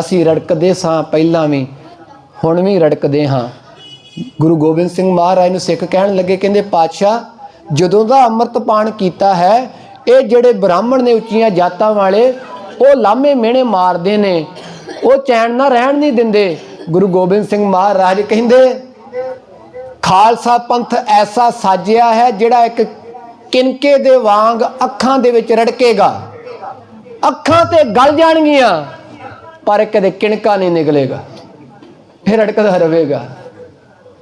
ਅਸੀਂ ਰੜਕਦੇ ਸਾਂ ਪਹਿਲਾਂ ਵੀ, ਹੁਣ ਵੀ ਰੜਕਦੇ ਹਾਂ। ਗੁਰੂ ਗੋਬਿੰਦ ਸਿੰਘ ਮਹਾਰਾਜ ਨੂੰ ਸਿੱਖ ਕਹਿਣ ਲੱਗੇ, ਕਹਿੰਦੇ, ਪਾਤਸ਼ਾਹ, ਜਦੋਂ ਦਾ ਅੰਮ੍ਰਿਤ ਪਾਨ ਕੀਤਾ ਹੈ, ਇਹ ਜਿਹੜੇ ਬ੍ਰਾਹਮਣ ਨੇ ਉੱਚੀਆਂ ਜਾਤਾਂ ਵਾਲੇ, ਉਹ ਲਾਮੇ ਮਿਹਣੇ ਮਾਰਦੇ ਨੇ। ਉਹ ਚੈਨ ਨਾ ਰਹਿਣ ਨਹੀਂ ਦਿੰਦੇ। ਗੁਰੂ ਗੋਬਿੰਦ ਸਿੰਘ ਮਹਾਰਾਜ ਕਹਿੰਦੇ, ਖਾਲਸਾ ਪੰਥ ਐਸਾ ਸਾਜਿਆ ਹੈ, ਜਿਹੜਾ ਇੱਕ ਕਿਨਕੇ ਦੇ ਵਾਂਗ ਅੱਖਾਂ ਦੇ ਵਿੱਚ ਰੜਕੇਗਾ। ਅੱਖਾਂ ਤੇ ਗਲ ਜਾਣਗੀਆਂ। ਪਰ ਕਦੇ ਕਿਣਕਾ ਨਹੀਂ ਨਿਕਲੇਗਾ, ਫਿਰ ਰੜਕਦਾ ਰਹੇਗਾ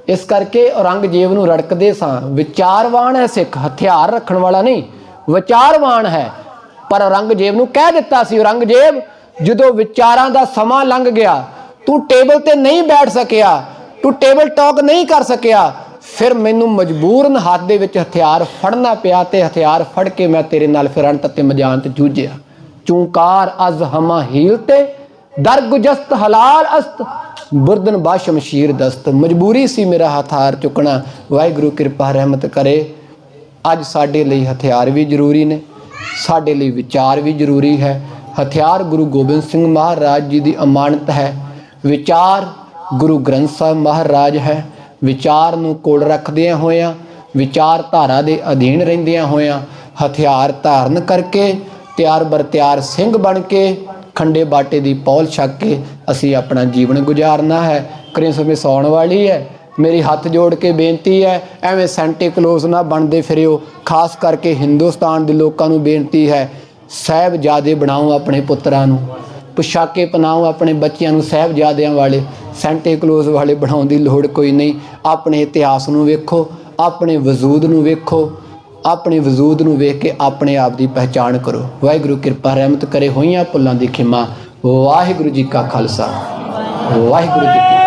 ਇਸ ਕਰਕੇ ਔਰੰਗਜ਼ੇਬ ਨੂੰ ਰੜਕਦੇ ਸਾਂ। ਵਿਚਾਰਵਾਨ ਹੈ ਸਿੱਖ, ਹਥਿਆਰ ਰੱਖਣ ਵਾਲਾ ਨਹੀਂ, ਵਿਚਾਰਵਾਨ ਹੈ। ਪਰ ਔਰੰਗਜ਼ੇਬ ਨੂੰ ਕਹਿ ਦਿੱਤਾ ਸੀ, ਔਰੰਗਜ਼ੇਬ, ਜਦੋਂ ਵਿਚਾਰਾਂ ਦਾ ਸਮਾਂ ਲੰਘ ਗਿਆ, ਤੂੰ ਟੇਬਲ ਤੇ ਨਹੀਂ ਬੈਠ ਸਕਿਆ, ਤੂੰ ਟੇਬਲ ਟਾਕ ਨਹੀਂ ਕਰ ਸਕਿਆ, ਫਿਰ ਮੈਨੂੰ ਮਜਬੂਰਨ ਹੱਥ ਦੇ ਵਿੱਚ ਹਥਿਆਰ ਫੜਨਾ ਪਿਆ ਤੇ ਹਥਿਆਰ ਫੜ ਕੇ ਮੈਂ ਤੇਰੇ ਨਾਲ ਫਿਰ ਅੰਤ ਤੇ ਮਜਾਨ ਤੇ ਜੂਝਿਆ। ਚੂੰਕਾਰ ਅਜ਼ ਹਮਾ ਹੀਲ ਤੇ ਦਰ ਗੁਜਸਤ ਹਲਾਲ ਅਸਤ, ਬੁਰਦਨ ਬਾ ਸ਼ਮਸ਼ੀਰ ਦਸਤ। ਮਜਬੂਰੀ ਸੀ ਮੇਰਾ ਹਥਿਆਰ ਚੁੱਕਣਾ, ਵਾਹਿਗੁਰੂ ਕਿਰਪਾ ਰਹਿਮਤ ਕਰੇ। ਅੱਜ ਸਾਡੇ ਲਈ ਹਥਿਆਰ ਵੀ ਜ਼ਰੂਰੀ ਨੇ, ਸਾਡੇ ਲਈ ਵਿਚਾਰ ਵੀ ਜ਼ਰੂਰੀ ਹੈ। ਹਥਿਆਰ ਗੁਰੂ ਗੋਬਿੰਦ ਸਿੰਘ ਮਹਾਰਾਜ ਜੀ ਦੀ ਅਮਾਨਤ ਹੈ। ਵਿਚਾਰ ਗੁਰੂ ਗ੍ਰੰਥ ਸਾਹਿਬ ਮਹਾਰਾਜ ਹੈ। ਵਿਚਾਰ ਨੂੰ ਕੋਲ ਰੱਖਦਿਆਂ ਹੋਇਆਂ, ਵਿਚਾਰ ਧਾਰਾ ਦੇ ਅਧੀਨ ਰਹਿੰਦਿਆਂ ਹੋਇਆਂ, ਹਥਿਆਰ ਧਾਰਨ ਕਰਕੇ ਤਿਆਰ ਬਰ ਤਿਆਰ ਸਿੰਘ ਬਣ ਕੇ ਖੰਡੇ ਬਾਟੇ ਦੀ ਪੌਲ ਛੱਕ ਕੇ ਅਸੀਂ ਆਪਣਾ ਜੀਵਨ ਗੁਜ਼ਾਰਨਾ ਹੈ। ਕ੍ਰਿਸਮਸ ਸੌਣ ਵਾਲੀ ਹੈ। ਮੇਰੀ ਹੱਥ ਜੋੜ ਕੇ ਬੇਨਤੀ ਹੈ, ਐਵੇਂ ਸੈਂਟੇ ਕਲੋਜ਼ ਨਾ ਬਣਦੇ ਫਿਰਿਓ। ਖਾਸ ਕਰਕੇ ਹਿੰਦੁਸਤਾਨ ਦੇ ਲੋਕਾਂ ਨੂੰ ਬੇਨਤੀ ਹੈ, ਸਾਹਿਬਜ਼ਾਦੇ ਬਣਾਓ ਆਪਣੇ ਪੁੱਤਰਾਂ ਨੂੰ। ਪੁਸ਼ਾਕੇ ਪਨਾਓ ਆਪਣੇ ਬੱਚਿਆਂ ਨੂੰ ਸਾਹਿਬਜ਼ਾਦਿਆਂ ਵਾਲੇ। ਸੈਂਟੇ ਕਲੋਜ਼ ਵਾਲੇ ਬਣਾਉਣ ਦੀ ਲੋੜ ਕੋਈ ਨਹੀਂ। ਆਪਣੇ ਇਤਿਹਾਸ ਨੂੰ ਵੇਖੋ, ਆਪਣੇ ਵਜੂਦ ਨੂੰ ਵੇਖੋ। ਆਪਣੇ ਵਜੂਦ ਨੂੰ ਵੇਖ ਕੇ ਆਪਣੇ ਆਪ ਦੀ ਪਹਿਚਾਣ ਕਰੋ। ਵਾਹਿਗੁਰੂ ਕਿਰਪਾ ਰਹਿਮਤ ਕਰੇ ਹੋਈਆਂ ਭੁੱਲਾਂ ਦੀ ਖਿਮਾ। ਵਾਹਿਗੁਰੂ ਜੀ ਕਾ ਖਾਲਸਾ। ਵਾਹਿਗੁਰੂ ਜੀ